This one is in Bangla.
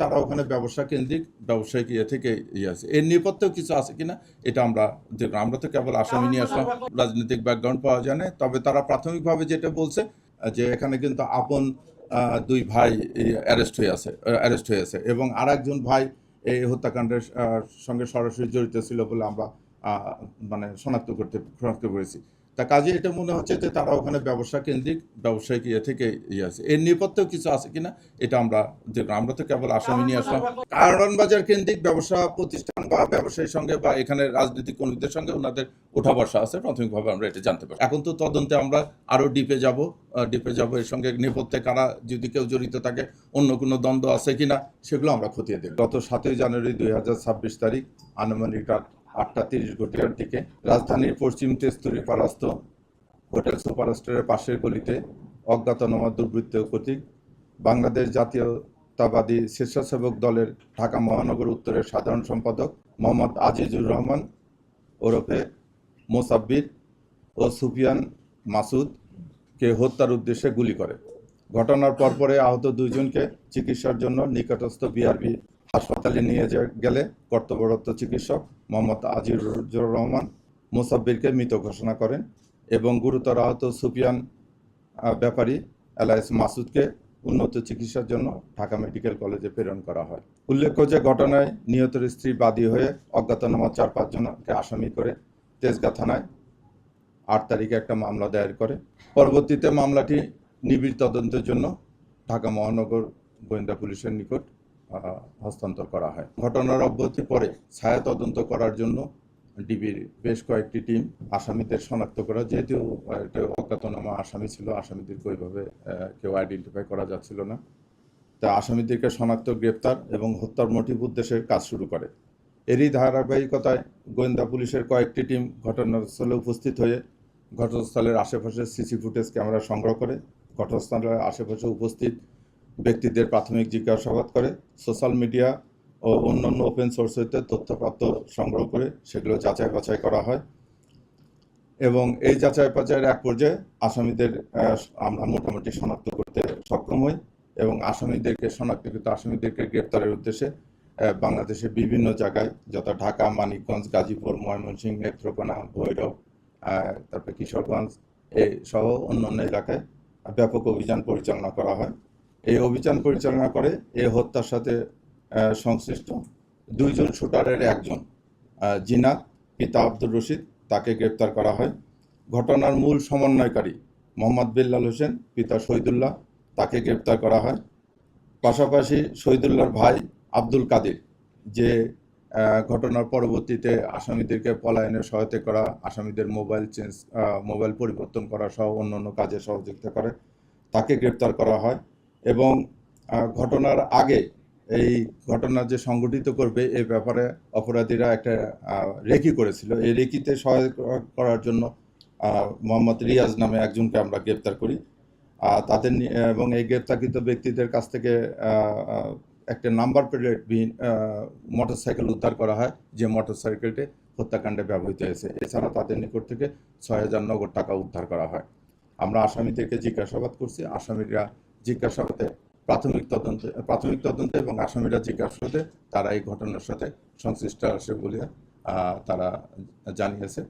তারা ওখানে ব্যবসা কেন্দ্রিক, ব্যবসায়িক ইয়ে থেকে ইয়ে আছে। এর নেপথ্যেও কিছু আছে কিনা, এটা আমরা যে আমরা তো কেবল আসামি নিয়ে আসলাম। রাজনৈতিক ব্যাকগ্রাউন্ড পাওয়া যায় না। তবে তারা প্রাথমিকভাবে যেটা বলছে, যে এখানে কিন্তু আপন দুই ভাই অ্যারেস্ট হয়ে আছে অ্যারেস্ট হয়ে আছে। এবং আর একজন ভাই এই হত্যাকাণ্ডের সঙ্গে সরাসরি জড়িত ছিল বলে আমরা মানে শনাক্ত করতে, শনাক্ত করেছি। তা কাজে এটা মনে হচ্ছে যে তারা ওখানে ব্যবসা কেন্দ্রিক, ব্যবসায়িক ইয়ে থেকে ইয়ে আছে। এর নেপথ্যেও কিছু আছে কিনা, এটা আমরা যে আমরা তো কেবল আসামি নিয়ে আসলাম। কারণ বাজার কেন্দ্রিক ব্যবসা প্রতিষ্ঠান বা ব্যবসায়ীর সঙ্গে বা এখানে রাজনৈতিক কর্মীদের সঙ্গে ওনাদের ওঠা বসা আছে, প্রাথমিকভাবে আমরা এটা জানতে পারি এখন তো তদন্তে আমরা আরও ডিপে যাব ডিপে যাব। এর সঙ্গে নেপথ্যে কারা, যদি কেউ জড়িত থাকে, অন্য কোনো দ্বন্দ্ব আছে কিনা, সেগুলো আমরা খতিয়ে দেখব। গত সাতই জানুয়ারি দুই হাজার ছাব্বিশ তারিখ আনুমানিক আটটা তিরিশ ঘটিয়ার দিকে। রাজধানীর পশ্চিম তেস্তুরি পারাস্ত হোটেল সুপারস্টারের পাশের গলিতে অজ্ঞাতনামা দুর্বৃত্ত কর্তৃক বাংলাদেশ জাতীয়তাবাদী স্বেচ্ছাসেবক দলের ঢাকা মহানগর উত্তরের সাধারণ সম্পাদক মোহাম্মদ আজিজুর রহমান, ওরফে মোসাব্বির ও সুফিয়ান মাসুদকে হত্যার উদ্দেশ্যে গুলি করে। ঘটনার পরপরে আহত দুইজনকে চিকিৎসার জন্য নিকটস্থ বিআরবি হাসপাতালে নিয়ে গেলে কর্তব্যরত চিকিৎসক মোহাম্মদ আজিজুর রহমান মোসাব্বিরকে মৃত ঘোষণা করেন এবং গুরুতর আহত সুফিয়ান ব্যাপারী এলআইএস মাসুদকে উন্নত চিকিৎসার জন্য ঢাকা মেডিকেল কলেজে প্রেরণ করা হয়। উল্লেখ্য যে ঘটনায় নিহতের স্ত্রী বাদী হয়ে অজ্ঞাতনামা চার পাঁচজনকে আসামি করে তেজগা থানায় আট তারিখে একটা মামলা দায়ের করে। পরবর্তীতে মামলাটি নিবিড় তদন্তের জন্য ঢাকা মহানগর গোয়েন্দা পুলিশের নিকট হস্তান্তর করা হয়। ঘটনার অব্যবহির পরে ছায়া তদন্ত করার জন্য ডিবির বেশ কয়েকটি টিম আসামিদের শনাক্ত করা, যেহেতু এটা অজ্ঞাতনামা আসামি ছিল, আসামিদেরকে ওইভাবে কেউ আইডেন্টিফাই করা যাচ্ছিল না। তা আসামিদেরকে শনাক্ত, গ্রেপ্তার এবং হত্যার মোটিভ উদ্দেশ্যে কাজ শুরু করে। এরই ধারাবাহিকতায় গোয়েন্দা পুলিশের কয়েকটি টিম ঘটনাস্থলে উপস্থিত হয়ে ঘটনাস্থলের আশেপাশে সিসি ফুটেজ ক্যামেরা সংগ্রহ করে, ঘটনাস্থলের আশেপাশে উপস্থিত ব্যক্তিদের প্রাথমিক জিজ্ঞাসাবাদ করে, সোশ্যাল মিডিয়া ও অন্যান্য ওপেন সোর্স হইতে তথ্যপ্রাপ্ত সংগ্রহ করে সেগুলো যাচাই বাছাই করা হয়। এবং এই যাচাই বাছাইয়ের এক পর্যায়ে আসামিদের আমরা মোটামুটি শনাক্ত করতে সক্ষম হই এবং আসামিদেরকে, শনাক্তকৃত আসামিদেরকে গ্রেপ্তারের উদ্দেশ্যে বাংলাদেশের বিভিন্ন জায়গায়, যথা ঢাকা, মানিকগঞ্জ, গাজীপুর, ময়মনসিংহ, নেত্রকোনা, ভৈরব তারপরে কিশোরগঞ্জ এই সহ অন্যান্য এলাকায় ব্যাপক অভিযান পরিচালনা করা হয়। এই অভিযান পরিচালনা করে, এই হত্যার সাথে সংশ্লিষ্ট দুইজন শুটারের একজন জিনাত, পিতা আব্দুর রশিদ, তাকে গ্রেপ্তার করা হয়। ঘটনার মূল সমন্বয়কারী মোহাম্মদ বিল্লাল হোসেন, পিতা শহীদুল্লাহ, তাকে গ্রেপ্তার করা হয়। পাশাপাশি শহীদুল্লাহর ভাই আব্দুল কাদের, যে ঘটনার পরবর্তীতে আসামিদেরকে পলায়নে সহায়তা করা, আসামিদের মোবাইল চেঞ্জ মোবাইল পরিবর্তন করা সহ অন্য অন্য কাজে সহযোগিতা করে, তাকে গ্রেপ্তার করা হয়। এবং ঘটনার আগে এই ঘটনা যে সংগঠিত করবে, এ ব্যাপারে অপরাধীরা একটা রেকি করেছিল। এই রেকিতে সহায়তা করার জন্য মোহাম্মদ রিয়াজ নামে একজনকে আমরা গ্রেপ্তার করি। তাদের এবং এই গ্রেপ্তারকৃত ব্যক্তিদের কাছ থেকে একটা নাম্বার প্লেটবিহীন মোটরসাইকেল উদ্ধার করা হয়, যে মোটরসাইকেলটি হত্যাকাণ্ডে ব্যবহৃত হয়েছে। এছাড়া তাদের নিকট থেকে ছয় হাজার নগদ টাকা উদ্ধার করা হয়। আমরা আসামিদেরকে জিজ্ঞাসাবাদ করছি। আসামিরা জিজ্ঞাসাবাদে প্রাথমিক তদন্ত, প্রাথমিক তদন্তে এবং আসামিরা জিজ্ঞাসাবাদে তারা এই ঘটনার সাথে সংশ্লিষ্ট আছে বলে তারা জানিয়েছে।